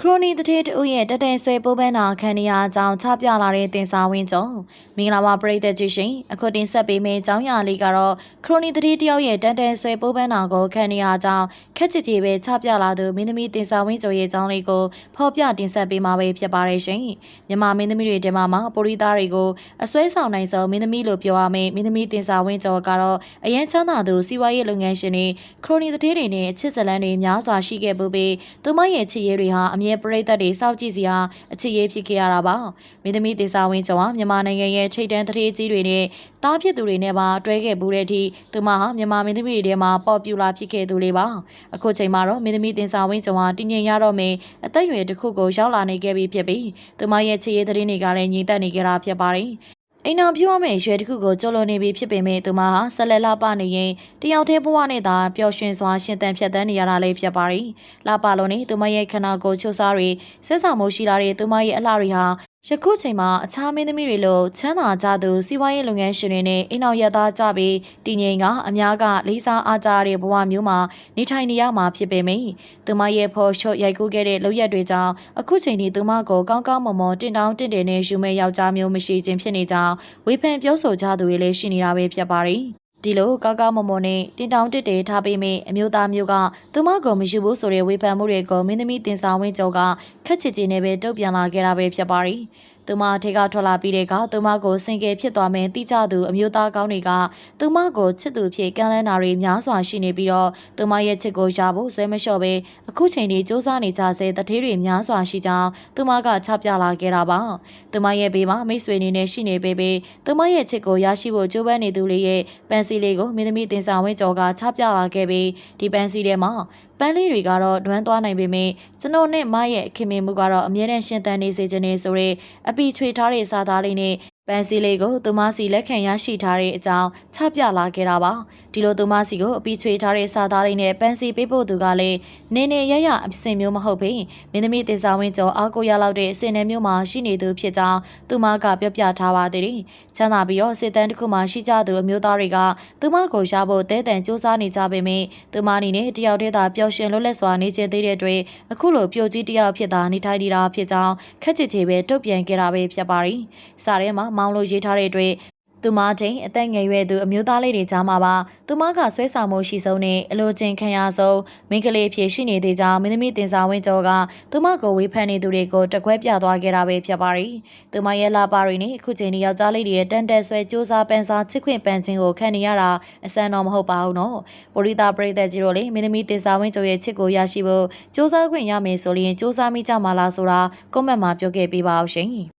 ခရိုနီတထေးတူရဲ့တတဲဆွဲပိုးပန်းနာခံနေရအကြောင်းချပြလာတဲ့တင်စာဝင်းကျော်မင်္ဂလာပါပရိသတ်ကြီးရှင်အခုတင်ဆက်ပေးမယ့်အကြောင်းအရာလေးကတော့ခရိုနီတထေးတယောက်ရဲ့တတဲဆွဲပိုးပန်းနာကိုခံနေရအကြောင်းခက်ချစ်ချီပဲချပြလာသူမင်းသမီးတင်စာဝင်းကျော်ရဲ့အကြောင်းလေးကိုဖော်ပြတင်ဆက်ပေးမှာပဲဖြစ်ပါတယ်ရှင်မြန်မာမင်းသမီးတွေတဲမှာမှာပိုရီသားတွေကိုအစွဲဆောင်နိုင်ဆုံးမင်းသမီးလို့ပြောရမယ့်မင်းသမီးတင်စာဝင်းကျော်ကတော့အရင်ချမ်းသာသူစီးပွားရေးလုပ်ငန်းရှင်တွေခရိုနီတထေးတွေနဲ့အချစ်ဇလန်းတွေများစွာရှိခဲ့ပူပြီးသူမရဲ့ချစ်ရေးတွေဟာအမြဲပရိသတ်တွေစောင့်ကြည့်စရာအချစ်ရေးဖြစ်ခဲ့ရတာပါမင်းသမီးတေစာဝင်းကျော်ဟာမြန်မာနိုင်ငံရဲ့ထိတ်တန်းသတိကြီးတွေနဲ့တားဖြစ်သူတွေနဲ့ပါတွဲခဲ့ဘူးတဲ့အထိသူမဟာမြန်မာမင်းသမီးတွေထဲမှာပေါ်ပူလာဖြစ်ခဲ့သူလေးပါအခုချိန်မှာတော့မင်းသမီးတင်စာဝင်းကျော်ဟာတည်ငြိမ်ရတော့မယ်အသက်အရွယ်တစ်ခုကိုရောက်လာနေခဲ့ပြီဖြစ်ပြီးသူမရဲ့ချစ်ရေးသတင်းတွေကလည်းညီတက်နေကြတာဖြစ်ပါတယ် အိမ်အောင်ပြရမယ့်ရွယ်တစ်ခုကိုကျော်လွန်နေပြီဖြစ်ပေမဲ့သူမဟာဆက်လက်လာပနေရင်တယောက်တည်းဘဝနဲ့သာပျော်ရွှင်စွာရှင်သန်ဖြတ်သန်းနေရတာလည်းဖြစ်ပါတယ်။လာပလုံးနဲ့သူမရဲ့ခန္ဓာကိုယ်ချိုးစားတွေဆက်ဆောင်မှုရှိလာတဲ့သူမရဲ့အလှတွေဟာယခုချိန်မှာအခြားမင်းသမီးတွေလိုချမ်းသာကြသူစီးပွားရေးလုပ်ငန်းရှင်တွေနဲ့အိမ်အောင်ရသားကြပြီးတည်ငြိမ်ကအများကလေးစားအားကြတဲ့ဘဝမျိုးမှာနေထိုင်နေရမှာဖြစ်ပေမယ့်သူမရဲ့ဖော်ရှော့ရိုက်ကူးခဲ့တဲ့လုပ်ရက်တွေကြောင့်အခုချိန်ထိသူမကိုကောင်းကောင်းမွန်မွန်တင်တောင်းတင်တယ်နဲ့ယူမဲ့ယောက်ျားမျိုးမရှိခြင်းဖြစ်နေကြောင်းဝေဖန်ပြောဆိုကြသူတွေလည်းရှိနေတာပဲဖြစ်ပါတယ် ဒီလိုကောက်ကောက်မွန်မွန်နဲ့တင်တောင်းတစ်တေထားပေးမိအမျိုးသားမျိုးကသူမကိုမယူဘူးဆိုတဲ့ဝေဖန်မှုတွေကိုမင်းသမီးတင်ဆောင်ဝင်းကျော်ကခက်ချစ်ချစ်နဲ့ပဲတုံ့ပြန်လာခဲ့တာပဲဖြစ်ပါတယ်။ သူမထေကထွက်လာပြီးတဲ့ကသူမကိုစင်ကယ်ဖြစ်သွားမယ်တိကျသူအမျိုးသားကောင်းတွေကသူမကိုချစ်သူဖြစ်ကမ်းလှမ်းတာတွေများစွာရှိနေပြီးတော့သူမရဲ့ချစ်ကိုရဖို့ဆွဲမလျှော့ပဲအခုချိန်ထိစူးစမ်းနေကြဆဲတထေးတွေများစွာရှိကြောင်းသူမကချပြလာခဲ့တာပါ။သူမရဲ့ဘေးမှာမိတ်ဆွေအနေနဲ့ရှိနေပေပေသူမရဲ့ချစ်ကိုရရှိဖို့ကြိုးပမ်းနေသူလေးရဲ့ပန်စီလေးကိုမင်းသမီးတင်ဆောင်ဝင်းကျော်ကချပြလာခဲ့ပြီးဒီပန်စီထဲမှာ ပန်းလေးတွေကတော့တွန်းသွားနိုင်ပေမဲ့ကျွန်တော်နဲ့မရဲ့ခင်မင်မှုကတော့အမြဲတမ်းရှင်သန်နေစေခြင်းနေဆိုတဲ့အပီချွေထားတဲ့စာသားလေးနဲ့ ပန်းစီလေးကိုသူမစီလက်ခံရရှိထားတဲ့အကြောင်းချပြလာခဲ့တာပါဒီလိုသူမစီကိုအပီချွေထားတဲ့စာသားလေးနဲ့ပန်းစီပေးဖို့သူကလည်းနေနေရရအစင်မျိုးမဟုတ်ဘဲမင်းသမီးတင်စာဝင်းကျော်အားကိုရလောက်တဲ့အစင်နယ်မျိုးမှာရှိနေသူဖြစ်ကြောင်းသူမကပြောပြထားပါသေးတယ်ချမ်းသာပြီးတော့စစ်တမ်းတစ်ခုမှရှိကြသူအမျိုးသားတွေကသူမကိုရဖို့တဲတန်စူးစမ်းနေကြပေမဲ့သူမအနေနဲ့တယောက်တည်းသာပျော်ရွှင်လွတ်လပ်စွာနေချင်သေးတဲ့အတွက်အခုလိုပြိုကြီးတယောက်ဖြစ်တာနေထိုင်နေတာဖြစ်ကြောင်းခက်ချစ်ချေပဲတုတ်ပြန်ခဲ့တာပဲဖြစ်ပါတယ်စာထဲမှာမောင်းလို့ရေးထားတဲ့အတွက်သူမချင်းအသက်ငယ်ရွယ်သူအမျိုးသားလေးတွေကြားမှာပါသူမကဆွဲဆောင်မှုရှိဆုံးနဲ့အလိုချင်းခံရဆုံးမိန်းကလေးဖြစ်ရှိနေသေးကြောင်းမင်းသမီးတင်စာဝင်းကျော်ကသူမကိုဝေဖန်နေသူတွေကိုတကွဲပြသွားခဲ့တာပဲဖြစ်ပါတယ်။သူမရဲ့လာပါတွေနဲ့အခုချိန်ဒီယောက်ျားလေးတွေရဲ့တန်တက်ဆွဲစူးစားပန်းစားချစ်ခွင့်ပန်းခြင်းကိုခံနေရတာအဆန်းတော့မဟုတ်ပါဘူးနော်။ပိုရိတာပရိသတ်ကြီးတို့လေမင်းသမီးတင်စာဝင်းကျော်ရဲ့ချစ်ကိုရရှိဖို့စူးစားခွင့်ရမယ်ဆိုရင်စူးစားမိကြမှာလားဆိုတာကွန်မန့်မှာပြောခဲ့ပေးပါအောင်ရှင်။